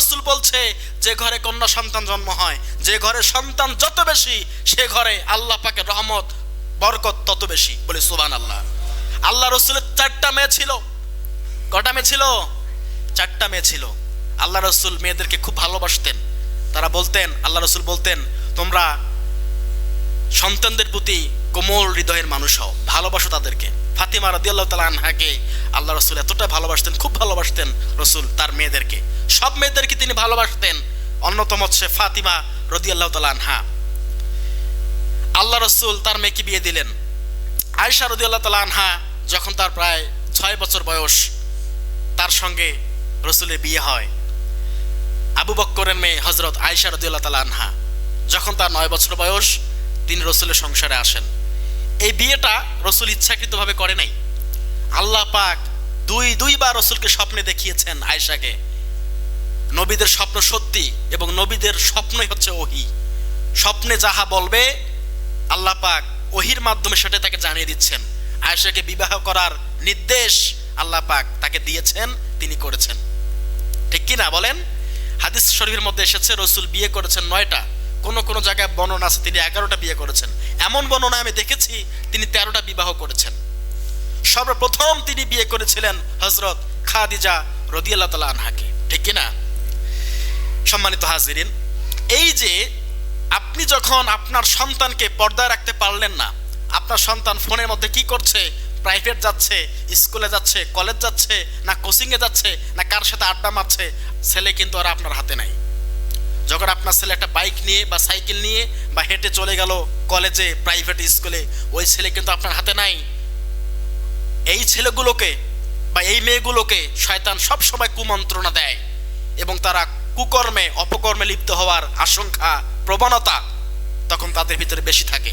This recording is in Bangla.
রসুল বলছে, যে ঘরে কন্যা সন্তান জন্ম হয়, যে ঘরে সন্তান যত বেশি, সে ঘরে আল্লাহ পাকে রহমত, বরকত তত বেশি। বলে সুবান আল্লাহ আল্লাহ রসুলের চারটা মেয়ে ছিল। কটা মেয়ে ছিল? চারটা মেয়ে ছিল। আল্লাহ রসুল মেয়েদেরকে খুব ভালোবাসতেন। তারা বলতেন, আল্লাহ রসুল বলতেন, তোমরা সন্তানদের প্রতি কোমল হৃদয়ের মানুষ হও, ভালোবাসো তাদেরকে। ফাতিমা রাদি আল্লাহ তালা আনহাকে আল্লাহ রসুল এতটা ভালোবাসতেন, খুব ভালোবাসতেন রসুল তার মেয়েদেরকে। সব মেয়েদেরকে তিনি ভালোবাসতেন, অন্যতম হচ্ছে ফাতিমা রদি আল্লাহ তালা আনহা। আল্লাহ রসুল তার মেয়েকে বিয়ে দিলেন। আয়সা আল্লাহ তালা আনহা যখন তার প্রায় ছয় বছর বয়স, তার সঙ্গে রসুলের বিয়ে হয়। আবু বক্করের মেয়ে হজরত আয়সা রদিউল্লাহ তালা আনহা। যখন তার নয় বছর বয়স তিনি রসুলের সংসারে আসেন। এই বিয়েটা রসুল ইচ্ছাকৃতভাবে করে নাই। আল্লাহ পাক দুই, দুইবার রসুলকে স্বপ্নে দেখিয়েছেন আয়সাকে নবীদের স্বপ্ন সত্যি এবং নবীদের স্বপ্নই হচ্ছে ওহি। স্বপ্নে যাহা বলবে, আল্লাহ পাক ওহির মাধ্যমে সেটা তাকে জানিয়ে দিচ্ছেন। আয়েশাকে বিবাহ করার নির্দেশ আল্লাহ পাক তাকে দিয়েছেন, তিনি করেছেন। ঠিক কি না বলেন? হাদিস শরীফের মধ্যে এসেছে, রসুল বিয়ে করেছেন নয়টা। কোন কোন জায়গায় বর্ণনা আছে, তিনি এগারোটা বিয়ে করেছেন। এমন বর্ণনা আমি দেখেছি, তিনি তেরোটা বিবাহ করেছেন। সর্বপ্রথম তিনি বিয়ে করেছিলেন হজরত খাদিজা রদিয়াল্লাহ তালা আনহাকে। ঠিক কি না সম্মানিত হাজিরিন, এই যে আপনি যখন আপনার সন্তানকে পর্দায় রাখতে পারলেন না, আপনার সন্তান ফোনের মধ্যে কি করছে? প্রাইভেট যাচ্ছে, স্কুলে যাচ্ছে, কলেজ যাচ্ছে, না কোচিংয়ে যাচ্ছে, না কার সাথে আড্ডা মারছে, ছেলে কিন্তু আর আপনার হাতে নাই। যখন আপনার ছেলে একটা বাইক নিয়ে বা সাইকেল নিয়ে বা হেঁটে চলে গেল কলেজে প্রাইভেট স্কুলে ওই ছেলে কিন্তু আপনার হাতে নাই। এই ছেলেগুলোকে বা এই মেয়েগুলোকে শয়তান সব সময় কুমন্ত্রণা দেয় এবং তারা কুকর্মে, অপকর্মে লিপ্ত হওয়ার আশঙ্কা, প্রবণতা তখন তাদের ভিতরে বেশি থাকে।